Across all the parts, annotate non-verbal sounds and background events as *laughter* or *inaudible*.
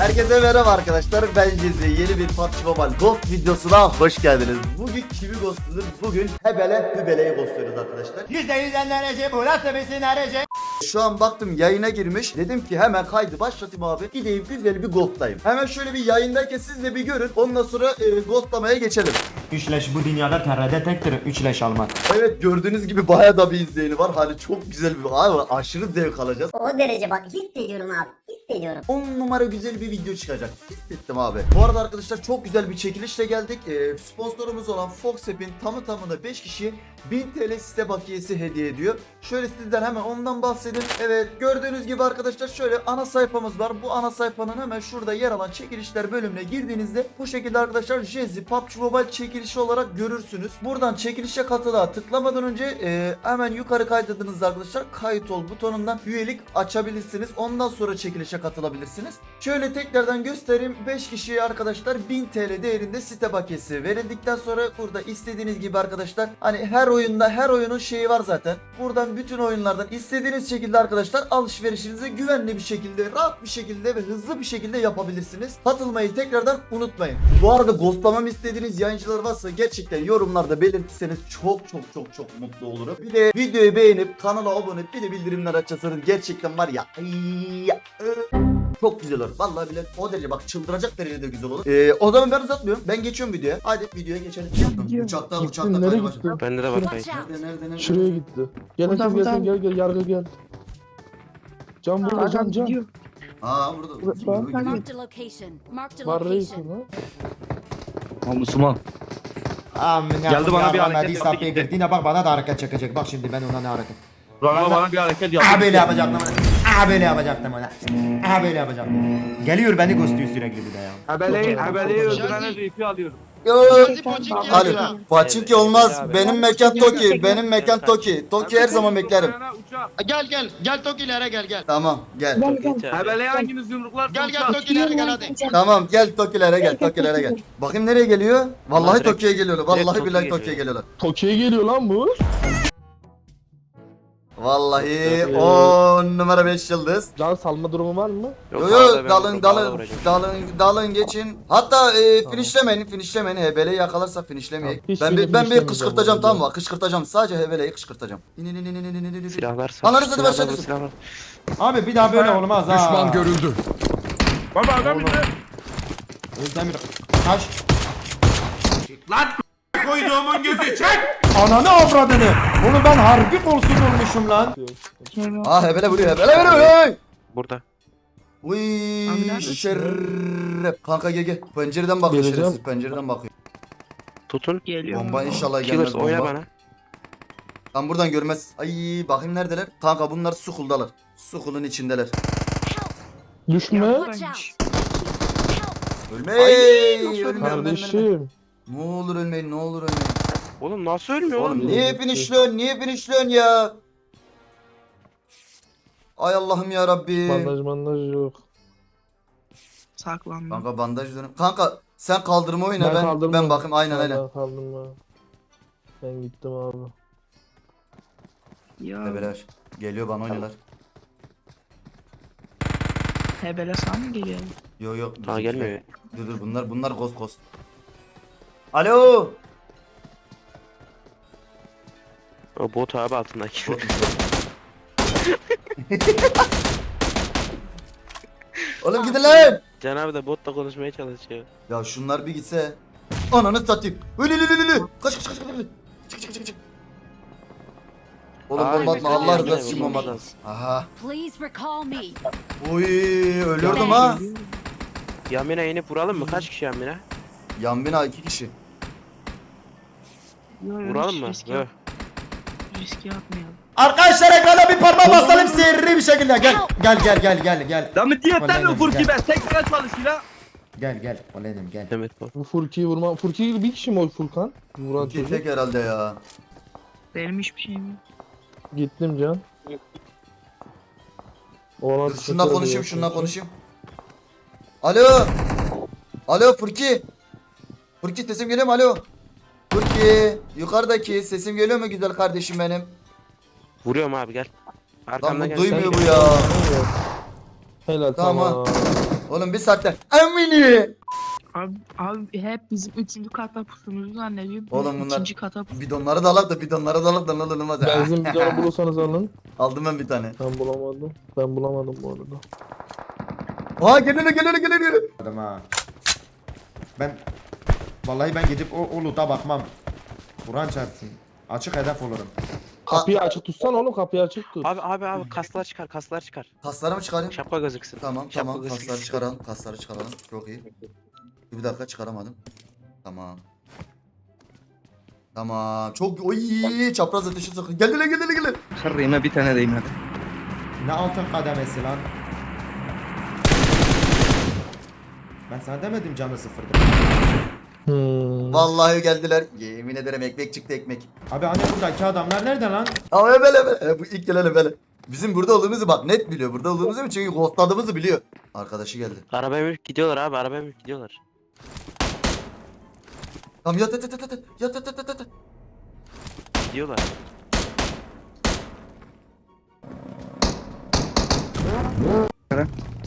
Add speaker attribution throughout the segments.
Speaker 1: Herkese merhaba arkadaşlar ben Cezi yeni bir PUBG Mobile Ghost videosuna hoş geldiniz. Bugün kimi ghostluyoruz? Bugün Hebele Hübele'yi ghostluyoruz arkadaşlar.
Speaker 2: %100 derece burası besin derece.
Speaker 1: Şu an baktım yayına girmiş. Dedim ki hemen kaydı başlatayım abi. Gideyim güzel bir ghostlayayım. Hemen şöyle bir yayındayken siz de bir görün. Ondan sonra e, ghostlamaya geçelim.
Speaker 2: Üçleş bu dünyada TR'de tektir. Üçleş almak.
Speaker 1: Evet gördüğünüz gibi bayağı da bir izleyeni var. Hani çok güzel bir abi aşırı zevk alacağız.
Speaker 3: O derece bak hissediyorum abi hissediyorum.
Speaker 1: 10 numara güzel bir video çıkacak. Hissettim abi. Bu arada arkadaşlar çok güzel bir çekilişle geldik. Ee, sponsorumuz olan Fox tamı tamına 5 kişiye 1000 TL site bakiyesi hediye ediyor. Şöyle sizden hemen ondan bahsedin. Evet gördüğünüz gibi arkadaşlar şöyle ana sayfamız var. Bu ana sayfanın hemen şurada yer alan çekilişler bölümüne girdiğinizde bu şekilde arkadaşlar Jezi PUBG Mobile çekilişi olarak görürsünüz. Buradan çekilişe katıla tıklamadan önce e, hemen yukarı kaydırdığınızda arkadaşlar kayıt ol butonundan üyelik açabilirsiniz. Ondan sonra çekilişe katılabilirsiniz. Şöyle tekrardan göstereyim. 5 kişiye arkadaşlar 1000 TL değerinde site bakiyesi verildikten sonra burada istediğiniz gibi arkadaşlar hani her oyunda her oyunun şeyi var zaten. Buradan bütün oyunlardan istediğiniz şekilde arkadaşlar alışverişinizi güvenli bir şekilde, rahat bir şekilde ve hızlı bir şekilde yapabilirsiniz. Katılmayı tekrardan unutmayın. Bu arada ghostlamamı istediğiniz yayıncılar varsa gerçekten yorumlarda belirtirseniz çok çok çok çok mutlu olurum. Bir de videoyu beğenip kanala abone bir de bildirimler açarsanız gerçekten var ya. çok güzel olur. Vallahi bile o derece bak çıldıracak derecede güzel olur. Ee, o zaman ben uzatmıyorum. Ben geçiyorum videoya. Hadi videoya geçelim. Uçakta
Speaker 4: Gitti,
Speaker 1: uçakta
Speaker 4: nereye
Speaker 1: kaydı
Speaker 4: gitti?
Speaker 5: Bende de var
Speaker 3: Watch
Speaker 5: kayıt.
Speaker 3: out.
Speaker 1: Nerede nerede nerede?
Speaker 4: Şuraya gitti. Gel
Speaker 6: Burada,
Speaker 4: Hakim gel gel gel yargı gel. Can burada can
Speaker 6: Adam
Speaker 4: can.
Speaker 6: gidiyor.
Speaker 1: Aa burada.
Speaker 4: Bak.
Speaker 1: Gidiyor.
Speaker 3: Marked a location. Marked a
Speaker 4: Var reis
Speaker 3: location.
Speaker 4: lan.
Speaker 7: Ha Müslüman.
Speaker 2: Amin
Speaker 7: Geldi bana bir hareket yaptı gitti.
Speaker 2: Yine bak bana da hareket çekecek. Bak şimdi ben ona ne hareket.
Speaker 7: Rana bana bir hareket yaptı.
Speaker 2: Aha böyle yapacaktım ona. Aha böyle yapacaktım ona. Aha böyle yapacaktım. Geliyor beni ghostluyor sürekli bir de ya.
Speaker 7: Habeleyi, habeleyi öldürene RP alıyorum.
Speaker 1: Ali, Paçinki olmaz. Benim mekan Toki. Benim mekan Toki. Toki her zaman beklerim.
Speaker 8: Gel gel gel Tokilere gel gel.
Speaker 1: Tamam gel.
Speaker 7: Habeleyi hanginiz yumruklar?
Speaker 8: Gel gel Tokilere gel hadi.
Speaker 1: Tamam gel Tokilere gel. Tokilere gel. *laughs* Bakayım nereye geliyor? Vallahi Toki'ye geliyorlar. Vallahi billahi. Toki'ye geliyorlar.
Speaker 4: Toki'ye geliyor lan bu.
Speaker 1: Vallahi
Speaker 4: Ee,
Speaker 1: 10 numara 5 yıldız.
Speaker 4: Can salma durumu var mı?
Speaker 1: Yo yo, dalın dalın dalın dalın geçin. Hatta e, finishlemeyin finishlemeyin hebeleyi yakalarsa finishleyemeyek.
Speaker 4: Tamam,
Speaker 1: Ben bir,
Speaker 4: yine
Speaker 1: ben bir
Speaker 4: finishlemeyeceğim
Speaker 1: kışkırtacağım
Speaker 4: bu
Speaker 1: tamam mı? Kışkırtacağım sadece hebeleyi kışkırtacağım. İnin inin inin inin inin. inin.
Speaker 5: Silahlar
Speaker 1: sat.
Speaker 5: Silahlar
Speaker 2: Abi bir daha böyle olmaz ha.
Speaker 9: Düşman görüldü.
Speaker 7: Baba adam indi.
Speaker 2: Özdemir kaç.
Speaker 7: Lan! Koyduğumun gözü çek.
Speaker 2: Ananı avradını. Bunu ben harbi kolsuz olmuşum lan.
Speaker 1: Aa hebele vuruyor hebele vuruyor.
Speaker 5: Burada.
Speaker 1: Uy
Speaker 6: neredesin?
Speaker 1: şerref. Kanka gel gel. Pencereden bakıyor
Speaker 4: Geleceğim.
Speaker 1: şerefsiz pencereden bakıyor.
Speaker 5: Tutun.
Speaker 6: Geliyor.
Speaker 1: Bomba inşallah gelmez
Speaker 5: Killers oyna
Speaker 1: bomba.
Speaker 5: bana.
Speaker 1: Tam buradan görmez. Ay bakayım neredeler? Kanka bunlar Sukul'dalar. Sukul'un içindeler.
Speaker 4: Düşme.
Speaker 3: Watch out.
Speaker 1: Ölmeyin. Ölmeyin. ölmeyin, ölmeyin.
Speaker 4: Kardeşim.
Speaker 1: Ne olur ölmeyin ne olur ölmeyin.
Speaker 5: Oğlum nasıl ölmüyor
Speaker 1: Oğlum
Speaker 5: oğlum?
Speaker 1: niye finishliyorsun? Niye finishliyorsun ya? Ay Allah'ım ya Rabbi.
Speaker 4: Bandaj bandaj yok.
Speaker 6: Saklanma.
Speaker 1: Kanka bandaj dönüm. Kanka sen kaldırma oyna ben ben,
Speaker 4: kaldırmam.
Speaker 1: bakayım aynen aynen.
Speaker 4: Ben kaldım ben. Ben gittim abi.
Speaker 6: Ya
Speaker 1: Bebeler geliyor bana oynuyorlar.
Speaker 6: hebele sana mı geliyor?
Speaker 1: Yo yo.
Speaker 5: Daha
Speaker 1: dur,
Speaker 5: gelmiyor.
Speaker 1: Dur dur bunlar bunlar ghost ghost. Alo.
Speaker 5: O bot abi altındaki. *laughs*
Speaker 1: Oğlum gidin lan.
Speaker 5: Can abi de botla konuşmaya çalışıyor.
Speaker 1: Ya şunlar bir gitse. Ananı satayım. Ölü ölü ölü ölü. Kaç kaç kaç kaç. Çık çık çık çık. Oğlum
Speaker 5: Abi,
Speaker 1: bomba atma
Speaker 5: bekle,
Speaker 1: Allah
Speaker 5: bekle,
Speaker 1: rızası için bomba atma. Aha.
Speaker 3: Please recall me.
Speaker 1: Uy ölüyordum ha.
Speaker 5: Yamina inip vuralım mı? Kaç kişi Yamina?
Speaker 1: Yan bina iki kişi.
Speaker 5: Vuralım mı?
Speaker 6: Riske, riske yapmayalım.
Speaker 2: Arkadaşlar ekrana bir parmak basalım sihirli bir şekilde. Gel gel gel gel gel gel.
Speaker 7: Lan mı diyetten mi Furki
Speaker 2: gel.
Speaker 7: ben tekrar çalışıyor
Speaker 2: Gel gel. Olenim gel.
Speaker 5: Demet bu.
Speaker 4: Bu Furki'yi vurma. Furki bir kişi mi o Furkan? Vuran çocuk.
Speaker 1: tek herhalde ya.
Speaker 6: Benim hiçbir şeyim yok.
Speaker 4: Gittim can. Oğlan
Speaker 1: Dur konuşayım şundan konuşayım. Alo. Alo Furki. Furki sesim geliyor mu alo? Furki yukarıdaki sesim geliyor mu güzel kardeşim benim?
Speaker 5: Vuruyorum abi gel.
Speaker 1: Lan
Speaker 5: Arkamdan
Speaker 1: bu
Speaker 5: gel.
Speaker 1: duymuyor bu ya.
Speaker 4: Helal
Speaker 1: Tamam.
Speaker 4: tamam.
Speaker 1: Oğlum bir saatte Emini.
Speaker 6: Abi, abi hep bizim üçüncü kata pusumuzu zannediyor. Biz
Speaker 1: Oğlum bunlar-
Speaker 6: ikinci kata pus.
Speaker 1: Bidonları da alak da bidonları da alak da ne olur ne olmaz.
Speaker 4: Benzin bidonu bulursanız alın. *laughs*
Speaker 1: Aldım ben bir tane.
Speaker 4: Ben bulamadım. Ben bulamadım bu arada.
Speaker 1: Aa geliyor geliyor geliyor.
Speaker 2: Adam ha. Ben vallahi ben gidip o, o loot'a bakmam. Kur'an çarpsın. Açık hedef olurum.
Speaker 4: Kapıyı açık tutsan oğlum kapıyı açık tut.
Speaker 5: Abi abi abi kaslar çıkar kaslar çıkar.
Speaker 1: Kasları mı çıkarayım?
Speaker 5: Şapka gözüksün.
Speaker 1: Tamam
Speaker 5: Şapka
Speaker 1: tamam
Speaker 5: gözüksün.
Speaker 1: kasları çıkaralım. Kasları çıkaralım. Çok iyi. Bir dakika çıkaramadım. Tamam. Tamam. Çok oy çapraz ateşi sokuyor. Geldi lan geldi lan geldi.
Speaker 7: Kırrayım bir tane deyim hadi.
Speaker 2: Ne altın kademesi lan? Ben sana demedim canı sıfırdı.
Speaker 1: Vallahi geldiler. Yemin ederim ekmek çıktı ekmek.
Speaker 2: Abi hani buradaki adamlar nerede lan?
Speaker 1: Ama böyle böyle. Bu ilk gelen böyle. Bizim burada olduğumuzu bak net biliyor. Burada olduğumuzu mu? Çünkü ghostladığımızı biliyor. Arkadaşı geldi.
Speaker 5: Arabaya binip gidiyorlar abi arabaya binip gidiyorlar.
Speaker 1: Tamam yat yat yat yat yat yat yat yat yat yat.
Speaker 5: Gidiyorlar.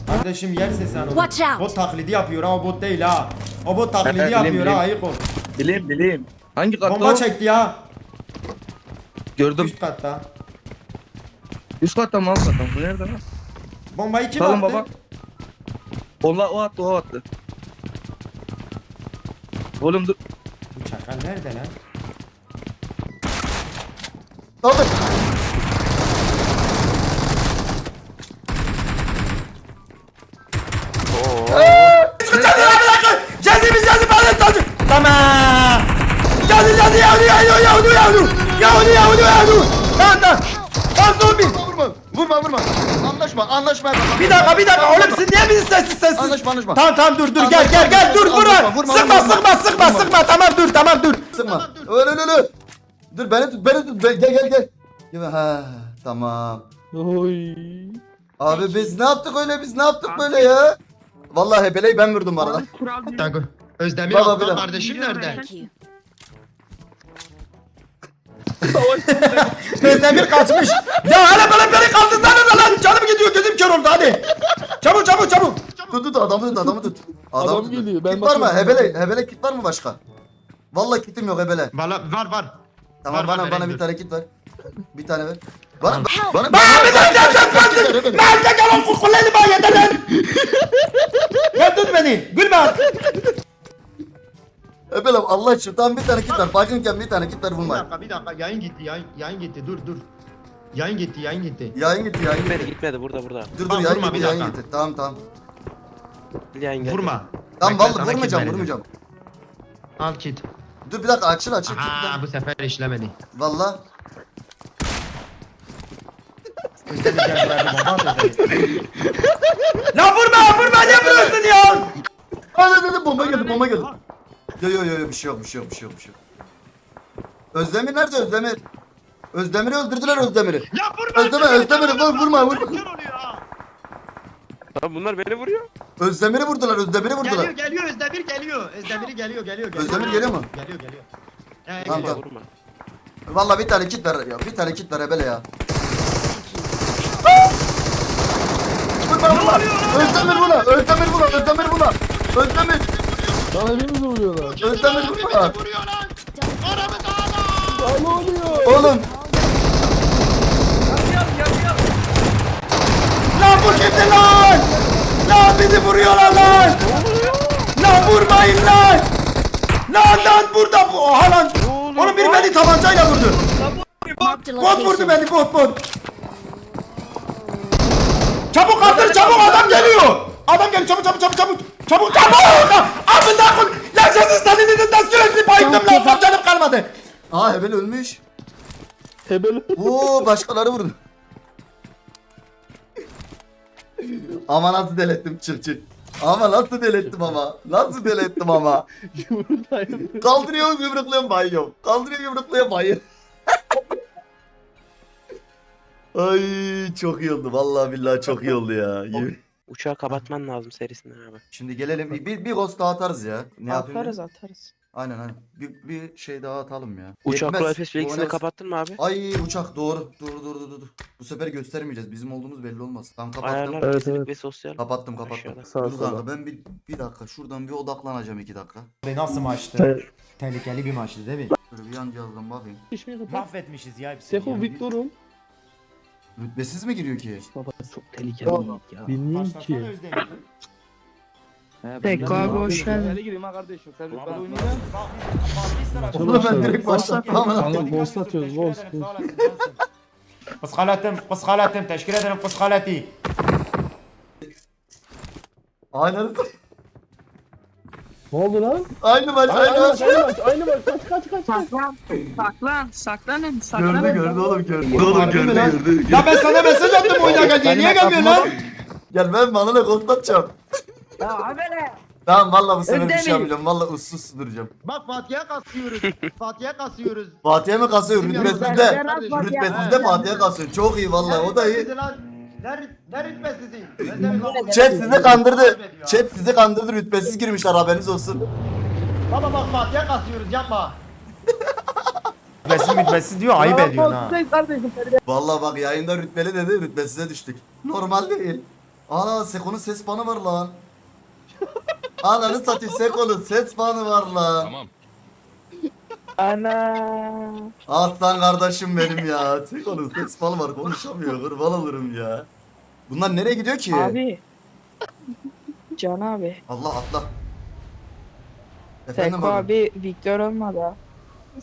Speaker 2: Kardeşim yer sesi hanım.
Speaker 3: Watch out.
Speaker 2: Bot taklidi yapıyor ha o bot değil ha. O bot taklidi yapıyor ha ayık ol.
Speaker 7: Bileyim bileyim. Hangi katta
Speaker 2: Bomba
Speaker 7: o?
Speaker 2: çekti ya.
Speaker 7: Gördüm.
Speaker 2: Üst katta.
Speaker 7: Üst katta mı alt katta mı? Bu nerede lan?
Speaker 2: Bombayı kim
Speaker 7: Salın
Speaker 2: attı?
Speaker 7: baba. Onlar o attı o attı. Oğlum dur.
Speaker 2: Bu çakal nerede lan?
Speaker 1: Kaldır.
Speaker 2: Yavru. Lan lan. Lan zombi.
Speaker 8: Vurma vurma vurma. Anlaşma anlaşma.
Speaker 2: Bir dakika bir dakika oğlum siz niye bizi sessiz sessiz?
Speaker 8: Anlaşma anlaşma.
Speaker 2: Tamam tamam dur dur gel
Speaker 8: Anlaşma,
Speaker 2: gel gel dur vurma.
Speaker 8: vurma,
Speaker 2: Sıkma
Speaker 8: vurma,
Speaker 2: sıkma sıkma
Speaker 8: vurma.
Speaker 2: sıkma tamam dur tamam dur.
Speaker 1: Sıkma. Öyle öyle öyle. Dur beni tut beni tut. Gel gel gel. Gel. Ha tamam.
Speaker 4: Oy.
Speaker 1: Abi biz ne yaptık öyle biz ne yaptık böyle ya? Vallahi hebeleyi ben vurdum bu arada.
Speaker 6: Kural bir
Speaker 8: Dakika. Özdemir
Speaker 1: Baba, bir
Speaker 8: Aslan
Speaker 1: dakika.
Speaker 8: kardeşim nerede?
Speaker 2: Özdemir kaçmış. ya hele böyle beni kaldırsanız lan canım gidiyor gözüm kör oldu hadi. Çabuk çabuk çabuk.
Speaker 1: Tut tut adamı tut adamı tut. Adamı
Speaker 4: Adam
Speaker 1: tut.
Speaker 4: geliyor, ben
Speaker 1: kit var mı?
Speaker 4: bakıyorum.
Speaker 1: Hebele, hebele kit var mı başka? Vallahi kitim yok hebele.
Speaker 8: Valla var var.
Speaker 1: Tamam
Speaker 8: Var,
Speaker 1: bana
Speaker 8: var,
Speaker 1: bana
Speaker 8: vereyim,
Speaker 1: bir
Speaker 8: dur.
Speaker 1: tane kit ver. Bir tane ver. Bana
Speaker 3: Help.
Speaker 1: bana
Speaker 2: Bana bir dakika sen sen Nerede o kukuleli bana yeter lan. Gel tut beni. Gülme artık.
Speaker 1: Hebele Allah aşkına tamam bir tane kit ver. Bakınken bir tane kit ver
Speaker 8: Bir dakika bir dakika yayın gitti yayın, yayın gitti dur dur. Yayın gitti yayın gitti.
Speaker 1: Yayın gitti yayın
Speaker 5: Gitmedi
Speaker 1: gitti.
Speaker 5: gitmedi burada burada.
Speaker 1: Dur dur
Speaker 8: Tamam,
Speaker 1: yayın
Speaker 8: vurma,
Speaker 1: gitti
Speaker 8: bir
Speaker 1: yayın
Speaker 8: dakika.
Speaker 1: gitti. Tamam tamam.
Speaker 5: Dileyen geldi.
Speaker 8: Vurma.
Speaker 1: Tamam
Speaker 8: Bak, ben
Speaker 1: vallahi
Speaker 8: kit
Speaker 1: vurmayacağım vurmayacağım.
Speaker 8: Al kit.
Speaker 1: Dur bir dakika açıl açıl
Speaker 8: Aa bu sefer işlemedi.
Speaker 1: Valla.
Speaker 2: Özdemir bomba at Özdemir. Lan *laughs* vurma vurma ne vuruyorsun ya?
Speaker 1: Hadi hadi bomba geldi bomba geldi. Yo yo yo yo, bir şey yok bir şey yok bir şey yok bir şey yok. Özdemir nerede Özdemir? Özdemir'i öldürdüler Özdemir'i.
Speaker 8: Ya vurma.
Speaker 1: Özdemir Özdemir'i vur vurma vurma.
Speaker 8: Kör oluyor ha.
Speaker 5: Lan bunlar beni vuruyor.
Speaker 1: Özdemir'i vurdular Özdemir'i vurdular.
Speaker 8: Geliyor geliyor Özdemir geliyor. Özdemir geliyor geliyor geliyor.
Speaker 1: Özdemir geliyor mu?
Speaker 8: Geliyor geliyor. He
Speaker 1: Tamam,
Speaker 8: geliyor.
Speaker 5: Vurma vurma.
Speaker 1: Valla bir tane kit ver ya. Bir tane kit ver hebele ya. Vurma vurma. Özdemir vurma. Özdemir vurma. Özdemir vurma. Özdemir.
Speaker 4: Lan hepimizi vuruyorlar.
Speaker 1: Özdemir vurma.
Speaker 8: Vuruyor lan. Aramız ağla.
Speaker 4: Aa, ne oluyor?
Speaker 1: Oğlum.
Speaker 2: Lan bu kimdi lan? Lan bizi vuruyorlar lan. Lan vurmayın lan. Lan lan burada bu. Oha lan. Oğlum biri beni tabancayla vurdu. Bot vurdu beni bot bot. Çabuk kaldır çabuk adam geliyor. Adam geliyor çabuk çabuk çabuk çabuk. Çabuk çabuk. Amına koy. Lan senin senin yüzünden sürekli bayıldım lan. Son canım kalmadı.
Speaker 1: Aa hebele ölmüş.
Speaker 4: Hebele.
Speaker 1: Oo başkaları vurdu. ama nasıl delettim çık çık. Ama nasıl delettim ama. Nasıl delettim ama. Kaldırıyorum yumrukluyorum bayıyorum. Kaldırıyorum yumrukluyorum bayıyorum. *laughs* Ay çok iyi oldu. Vallahi billahi çok iyi oldu ya.
Speaker 5: Uçağı kapatman lazım serisinden abi.
Speaker 1: Şimdi gelelim bir, bir, bir ghost daha atarız ya. Ne yapayım?
Speaker 6: atarız atarız.
Speaker 1: Aynen aynen. Bir, bir şey daha atalım ya.
Speaker 5: Uçak
Speaker 1: Yetmez.
Speaker 5: Bilgisini
Speaker 1: Bonus-
Speaker 5: kapattın mı abi?
Speaker 1: Ay uçak doğru. Dur dur dur dur. Bu sefer göstermeyeceğiz. Bizim olduğumuz belli olmaz. Tamam kapattım.
Speaker 5: Ayarlar
Speaker 4: Evet,
Speaker 5: kesinlik
Speaker 4: evet.
Speaker 5: ve sosyal.
Speaker 1: Kapattım kapattım.
Speaker 5: Aşağıda.
Speaker 4: Sağ
Speaker 1: Dur
Speaker 4: sola.
Speaker 1: kanka ben bir, bir dakika şuradan bir odaklanacağım iki dakika.
Speaker 2: Nasıl maçtı?
Speaker 4: Evet.
Speaker 2: Tehlikeli bir maçtı değil mi?
Speaker 1: Şöyle bir yan cihazdan bakayım.
Speaker 4: İşini kapat.
Speaker 2: Mahvetmişiz ya hepsini. Ya.
Speaker 4: Victor'um.
Speaker 1: Rütbesiz mi giriyor ki?
Speaker 5: Baba çok tehlikeli ya.
Speaker 4: Bilmiyorum
Speaker 2: Başlasana
Speaker 4: ki.
Speaker 2: Özdemir.
Speaker 6: Seko abi hoş geldin.
Speaker 7: Gireyim ha kardeşim? Sen
Speaker 2: Bak,
Speaker 7: oynayın.
Speaker 2: bak, bak,
Speaker 1: Oğlum ben direkt başlattım ama.
Speaker 4: Tamam, boss atıyoruz, boss.
Speaker 2: Kıskalatim, kıskalatim. Teşekkür ederim kıskalati.
Speaker 1: Aynen.
Speaker 4: Ne oldu lan?
Speaker 1: Aynı maç
Speaker 4: Aynı
Speaker 1: aynı
Speaker 4: maç,
Speaker 1: maç.
Speaker 4: aynı maç, aynı maç. Kaç kaç kaç.
Speaker 6: Saklan. Saklan. Saklanın. Saklanın.
Speaker 1: Gördü gördü oğlum gördü.
Speaker 2: Oğlum,
Speaker 1: Oğlum
Speaker 2: gördü,
Speaker 1: gördü.
Speaker 2: Ya ben sana mesaj attım oyuna gel diye. Niye gelmiyorsun lan?
Speaker 1: Gel ben bana ne kod atacağım.
Speaker 6: Ya abele.
Speaker 1: Tamam valla bu sefer bir şey yapacağım. Valla ussuz uslu duracağım.
Speaker 8: Bak Fatih'e kasıyoruz. Fatih'e kasıyoruz.
Speaker 1: Fatih'e mi kasıyor? Rütbesizde. Rütbesizde Fatih'e kasıyor. Çok iyi valla o da iyi.
Speaker 8: Ne, rüt- ne rütbesizi? Ben de bir kapı-
Speaker 1: Chat sizi kandırdı. Chat sizi kandırdı. Rütbesiz girmişler haberiniz olsun.
Speaker 8: Baba bak Fatih'e kasıyoruz yapma.
Speaker 2: Bitmesi bitmesi diyor ayıp ediyorsun ha.
Speaker 4: Kardeşim.
Speaker 1: Valla bak yayında rütbeli dedi. Rütbesize düştük. Normal değil. Ana Seko'nun ses banı var lan. Ananı satayım Seko'nun ses banı var lan.
Speaker 6: Ana.
Speaker 1: Aslan kardeşim benim ya. Seko'nun ses banı var konuşamıyor. Kurban olurum ya. Bunlar nereye gidiyor ki?
Speaker 6: Abi. Can abi.
Speaker 1: Allah atla. Efendim
Speaker 6: Seko
Speaker 1: abi.
Speaker 6: abi Victor olmadı.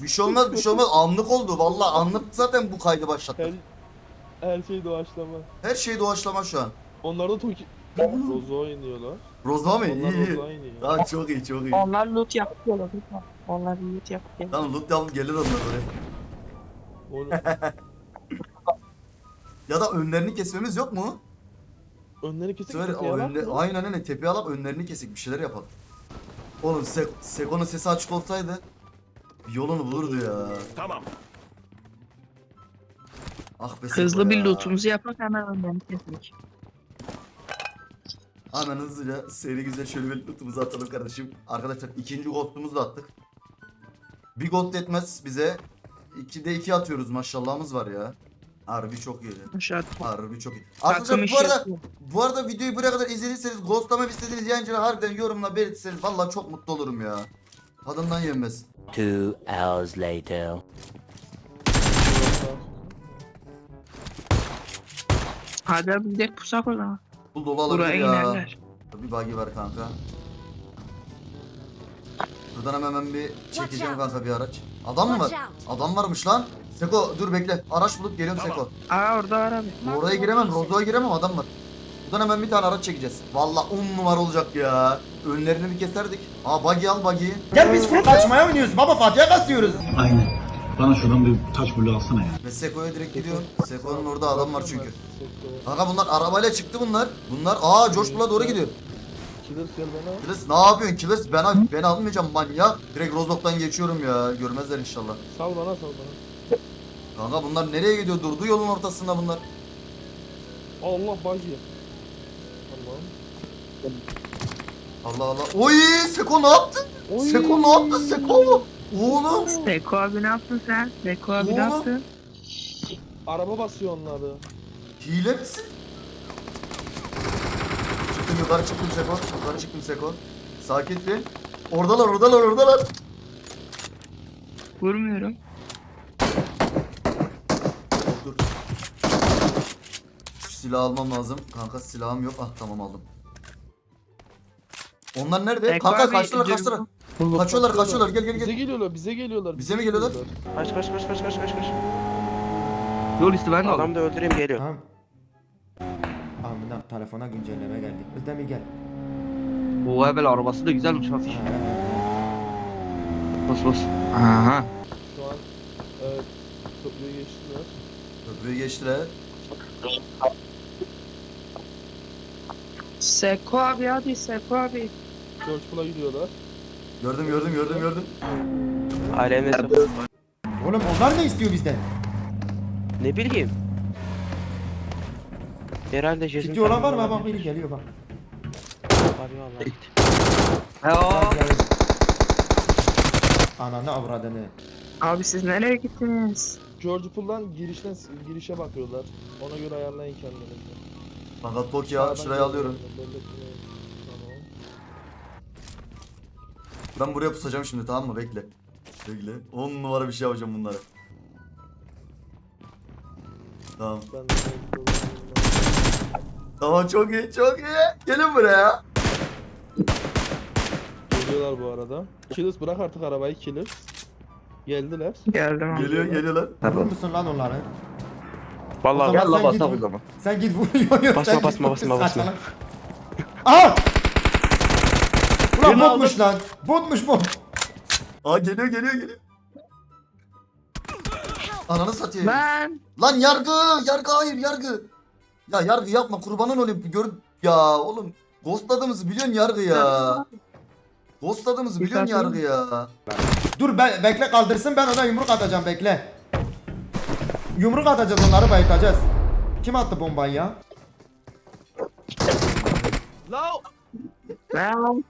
Speaker 1: Bir şey olmaz bir şey olmaz. Anlık oldu. Valla anlık zaten bu kaydı başlattık.
Speaker 4: Her, her şey doğaçlama.
Speaker 1: Her şey doğaçlama şu an.
Speaker 4: Onlar da Toki... Rozo oynuyorlar.
Speaker 1: Rozma mı? İyi
Speaker 4: Onlar
Speaker 1: iyi.
Speaker 4: Rozo oynuyor.
Speaker 1: Tamam çok iyi çok iyi.
Speaker 6: Onlar loot yapıyorlar. lütfen. Onlar loot yapıyor.
Speaker 1: Tamam loot yapıp gelir onlar oraya.
Speaker 4: Oğlum, *laughs*
Speaker 1: Ya da önlerini kesmemiz yok mu?
Speaker 4: önleri kesik
Speaker 1: Söyle, o önle, aynen öyle tepeye alıp önlerini kesik bir şeyler yapalım. Oğlum Sek Seko'nun sesi açık olsaydı bir yolunu bulurdu ya.
Speaker 9: Tamam.
Speaker 1: Ah be Seko
Speaker 6: Hızlı bir
Speaker 1: ya.
Speaker 6: lootumuzu yapak hemen önden kesmek.
Speaker 1: Hemen hızlıca seri güzel şöyle bir lootumuzu atalım kardeşim. Arkadaşlar ikinci ghost'umuzu da attık. Bir ghost yetmez bize. İkide iki atıyoruz maşallahımız var ya. Harbi çok iyi. Harbi çok iyi. Arkadaşlar bu arada bu arada videoyu buraya kadar izlediyseniz ghostlamak istediğiniz yayıncıları harbiden yorumla belirtirseniz vallahi çok mutlu olurum ya. Tadından yenmez.
Speaker 9: Two hours later.
Speaker 6: Hadi abi gidelim pusak o zaman.
Speaker 1: Bu dolu olabilir
Speaker 6: Buraya
Speaker 1: ya.
Speaker 6: inerler.
Speaker 1: Bir buggy var kanka. Buradan hemen ben bir çekeceğim kanka bir araç. Adam mı var? Adam varmış lan. Seko dur bekle. Araç bulup geliyorum Seko.
Speaker 6: Aa orada var abi.
Speaker 1: Oraya giremem, Rozo'ya giremem adam var. Buradan hemen bir tane araç çekeceğiz. Vallahi 10 numara olacak ya. Önlerini bir keserdik. Aa buggy al buggy'yi.
Speaker 2: Gel biz full kaçmaya oynuyoruz. Baba Fatih'e kasıyoruz.
Speaker 9: Aynen. Bana şuradan bir taş bulu alsana ya.
Speaker 1: Ve Seko'ya direkt gidiyorum. Seko'nun orada adam var çünkü. Kanka bunlar arabayla çıktı bunlar. Bunlar aa Josh Bull'a doğru gidiyor.
Speaker 4: Killer gel bana.
Speaker 1: Killers ne yapıyorsun Killers? Ben, ben almayacağım manyak. Direkt Rozok'tan geçiyorum ya. Görmezler inşallah.
Speaker 4: Sal bana sal bana.
Speaker 1: Kanka bunlar nereye gidiyor? Durdu yolun ortasında bunlar.
Speaker 4: Allah buggy. Allah'ım.
Speaker 1: Allah Allah. Oy Seko ne yaptın?
Speaker 4: Oy.
Speaker 1: Seko ne yaptın Seko? Oğlum.
Speaker 6: Seko abi ne yaptın sen? Seko abi
Speaker 1: Oğlum.
Speaker 6: ne yaptın?
Speaker 4: Araba basıyor onları.
Speaker 1: Hile misin? Yukarı çıktım Seko. Yukarı çıktım Seko. Sakin bir. Oradalar oradalar oradalar.
Speaker 6: Vurmuyorum.
Speaker 1: Dur. Şu silahı almam lazım. Kanka silahım yok. Ah tamam aldım. Onlar nerede?
Speaker 6: Seko
Speaker 1: Kanka kaçtılar
Speaker 6: dur.
Speaker 1: kaçtılar. Kaçıyorlar kaçıyorlar gel gel
Speaker 4: Bize
Speaker 1: gel.
Speaker 4: geliyorlar, bize geliyorlar.
Speaker 1: Bize mi geliyorlar?
Speaker 5: Kaç kaç kaç kaç kaç kaç kaç.
Speaker 7: Yol üstü ben de
Speaker 5: Adam da öldüreyim geliyor.
Speaker 2: Tamam. Amına telefona güncelleme geldi. Özdemir gel.
Speaker 7: Bu evvel arabası da güzelmiş hafif. Bas bas. Aha.
Speaker 4: Şu an evet, köprüyü geçtiler.
Speaker 1: Köprüyü geçtiler.
Speaker 6: Seko abi hadi Seko abi.
Speaker 4: George Bull'a gidiyorlar.
Speaker 1: Gördüm gördüm gördüm gördüm.
Speaker 5: Alemde
Speaker 2: Oğlum onlar ne istiyor bizden?
Speaker 5: Ne bileyim. Herhalde Jason
Speaker 2: Gidiyor olan var mı? Bak biri geliyor bak.
Speaker 5: Abi vallahi gitti.
Speaker 7: He o.
Speaker 2: Gel, gel. Ananı avradını.
Speaker 6: Abi siz nereye gittiniz?
Speaker 4: George Pool'dan girişten girişe bakıyorlar. Ona göre ayarlayın kendinizi.
Speaker 1: Kanka Tok ya
Speaker 4: Sağdan
Speaker 1: şurayı alıyorum.
Speaker 4: Tamam.
Speaker 1: Ben buraya pusacağım şimdi tamam mı? Bekle. Bekle. 10 numara bir şey yapacağım bunlara. Tamam.
Speaker 4: Ben de
Speaker 1: Tamam çok iyi çok iyi. Gelin buraya.
Speaker 4: Geliyorlar bu arada. Killers bırak artık arabayı Killers. Geldiler.
Speaker 6: Geldim abi.
Speaker 1: Geliyor geliyorlar.
Speaker 2: Vurur musun lan onları?
Speaker 5: Vallahi
Speaker 7: Gel la
Speaker 2: sen git
Speaker 7: basa
Speaker 2: vur.
Speaker 7: o zaman.
Speaker 2: Sen git vur. *laughs* Yok,
Speaker 5: Basma,
Speaker 2: sen git
Speaker 5: basma,
Speaker 2: vur.
Speaker 5: basma, basma.
Speaker 2: Saçmalama. Aha! Ulan botmuş lan. Botmuş bot.
Speaker 1: Aa geliyor geliyor geliyor. Ananı satayım.
Speaker 6: Ben.
Speaker 1: Lan yargı yargı hayır yargı. Ya yargı yapma kurbanın olayım. Gör ya oğlum. Ghostladığımızı biliyorsun yargı ya. Ghostladığımızı biliyorsun yargı ya.
Speaker 2: Dur be- bekle kaldırsın ben ona yumruk atacağım bekle. Yumruk atacağız onları bayıltacağız. Kim attı bombayı ya?
Speaker 6: Ben.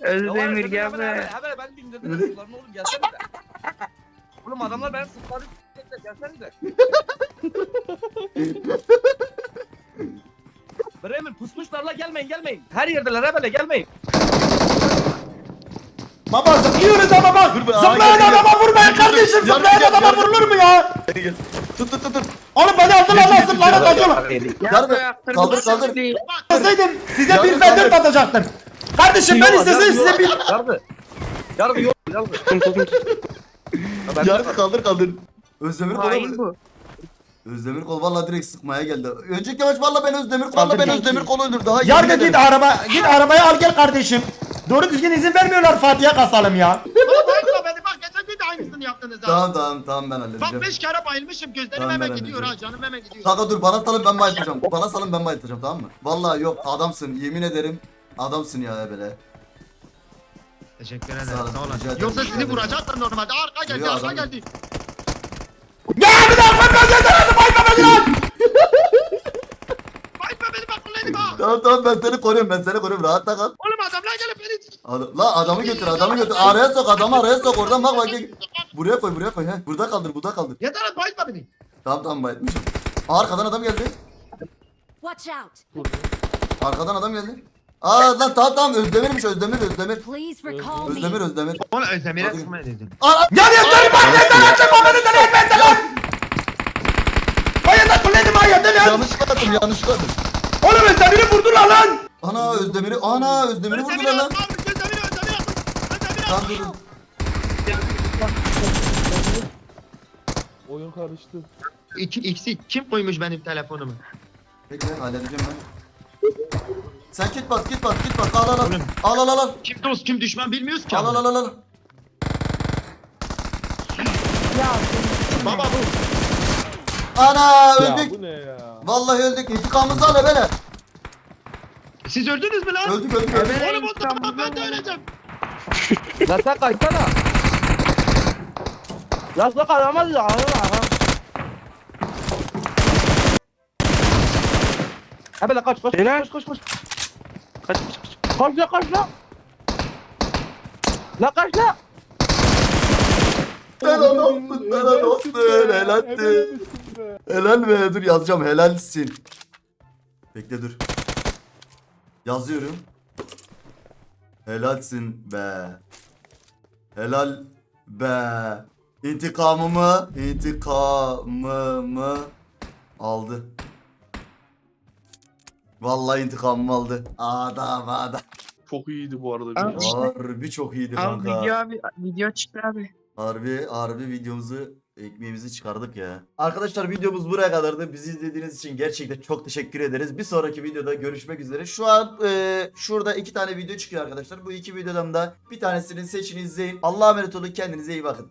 Speaker 6: Özdemir gel be.
Speaker 7: ben bindirdim oğlum gelsene de. Oğlum adamlar beni sıkmadı. Gelsene de. *laughs* Bremen pusmuşlar la gelmeyin gelmeyin. Her yerdeler ha böyle gelmeyin.
Speaker 2: Baba zıplıyoruz ama bak.
Speaker 1: Dur be,
Speaker 2: Zıplayan
Speaker 1: aa, gel,
Speaker 2: adama vurmayın kardeşim.
Speaker 1: Gel,
Speaker 2: Zıplayan
Speaker 1: gel,
Speaker 2: adama
Speaker 1: gel.
Speaker 2: vurulur mu ya?
Speaker 1: Tut tut tut tut.
Speaker 2: Oğlum beni aldılar lan zıplayan kaçıyorlar.
Speaker 1: Yargı kaldır kaldır.
Speaker 2: İsteseydim size
Speaker 1: Yardım,
Speaker 2: bir v 4 atacaktım. Kardeşim ben isteseydim size bir...
Speaker 7: Yardı. Yardı yok. Yardı.
Speaker 5: Tutun tutun tutun.
Speaker 1: Yargı kaldır kaldır. Özdemir kol
Speaker 6: Hain bu.
Speaker 1: Özdemir kol valla direkt sıkmaya geldi. Önceki maç valla ben Özdemir kol valla ben
Speaker 2: Kaldır.
Speaker 1: Özdemir kol öldür daha
Speaker 2: Yargı
Speaker 1: yemin
Speaker 2: git
Speaker 1: ederim.
Speaker 2: araba git arabayı al gel kardeşim. Doğru düzgün izin vermiyorlar Fatih'e kasalım ya.
Speaker 8: Bayılma beni bak geçen gün de aynısını yaptınız ha.
Speaker 1: Tamam tamam tamam ben
Speaker 8: Bak
Speaker 1: halledeceğim.
Speaker 8: 5 kere bayılmışım gözlerim
Speaker 1: Tamam,
Speaker 8: hemen gidiyor ha canım hemen gidiyor.
Speaker 1: Kanka dur bana salın ben bayıltacağım. Bana salın ben bayıltacağım tamam mı? Vallahi yok adamsın yemin ederim. Adamsın ya böyle.
Speaker 8: Teşekkür
Speaker 1: Sağ
Speaker 8: ederim
Speaker 1: olun,
Speaker 8: sağ
Speaker 1: rica ederim,
Speaker 8: Yoksa
Speaker 1: rica
Speaker 8: sizi
Speaker 1: ederim.
Speaker 8: vuracaktım normalde. Arka geldi
Speaker 1: Yok,
Speaker 8: arka
Speaker 1: adam-
Speaker 8: geldi.
Speaker 2: Ya bir daha ben ben ben bayma beni lan. *laughs*
Speaker 8: Bayılma beni bak kullanayım ha.
Speaker 1: Tamam tamam ben seni koruyorum ben seni koruyorum rahatta kal.
Speaker 8: Oğlum adamlar gelip beni...
Speaker 1: Ad- La adamı götür adamı götür. Araya sok adamı araya sok oradan bak bak. Buraya koy buraya koy. He. Burada kaldır burada kaldır.
Speaker 8: Yeter lan bayılma beni.
Speaker 1: Tamam tamam bayıltmışım. Arkadan adam geldi.
Speaker 3: Watch out.
Speaker 1: Arkadan adam geldi. Aa lan tamam tamam Özdemir'miş Özdemir Özdemir.
Speaker 3: Please recall me.
Speaker 1: Özdemir Özdemir.
Speaker 8: Oğlum Özdemir'e sıkma dedim.
Speaker 1: Aa,
Speaker 2: Ya yeter bak yeter artık o beni deli etmesin lan. Hayata kulledim hayata lan.
Speaker 1: yanlışlıkla attım yanlışlıkla attım.
Speaker 2: Oğlum Özdemir'i vurdular lan.
Speaker 1: Ana Özdemir'i ana Özdemir'i vurdular lan.
Speaker 8: Özdemir'e atma. Özdemir'e
Speaker 1: Tamam
Speaker 8: atma.
Speaker 1: dur dur.
Speaker 4: Oyun karıştı.
Speaker 8: İki, ikisi kim koymuş benim telefonumu?
Speaker 1: Bekle halledeceğim ben. Sen git bas git bas git bas al al al. Al al al al.
Speaker 8: Kim dost kim düşman bilmiyoruz ki.
Speaker 1: Al al al al al.
Speaker 8: Baba bu.
Speaker 1: Ana
Speaker 4: Ya
Speaker 1: öldük.
Speaker 4: bu ne ya?
Speaker 1: Vallahi öldük. İntikamımızı al hele.
Speaker 8: Siz öldünüz mü lan?
Speaker 1: Öldük öldük. öldük.
Speaker 8: Oğlum o zaman ben de öleceğim. *laughs*
Speaker 7: Lan sen kaçsana. Lan sen kaçamaz ya. Ha böyle kaç kaç
Speaker 5: Helal.
Speaker 7: kaç kaç kaç.
Speaker 5: Kaç kaç kaç.
Speaker 7: La kaç la. La kaç la.
Speaker 1: Helal olsun helal olsun helaldi. Helal be dur yazacağım helalsin. Bekle dur. Yazıyorum. Helalsin be. Helal be. İntikamımı, intikamımı aldı. Vallahi intikamımı aldı. Adam adam.
Speaker 4: Çok iyiydi bu arada.
Speaker 6: Abi işte-
Speaker 1: Harbi çok iyiydi
Speaker 6: Abi
Speaker 1: kanka.
Speaker 6: video abi video çıktı abi.
Speaker 1: Harbi harbi videomuzu ekmeğimizi çıkardık ya. Arkadaşlar videomuz buraya kadardı. Bizi izlediğiniz için gerçekten çok teşekkür ederiz. Bir sonraki videoda görüşmek üzere. Şu an e, şurada iki tane video çıkıyor arkadaşlar. Bu iki videodan da bir tanesini seçin izleyin. Allah'a emanet olun. Kendinize iyi bakın.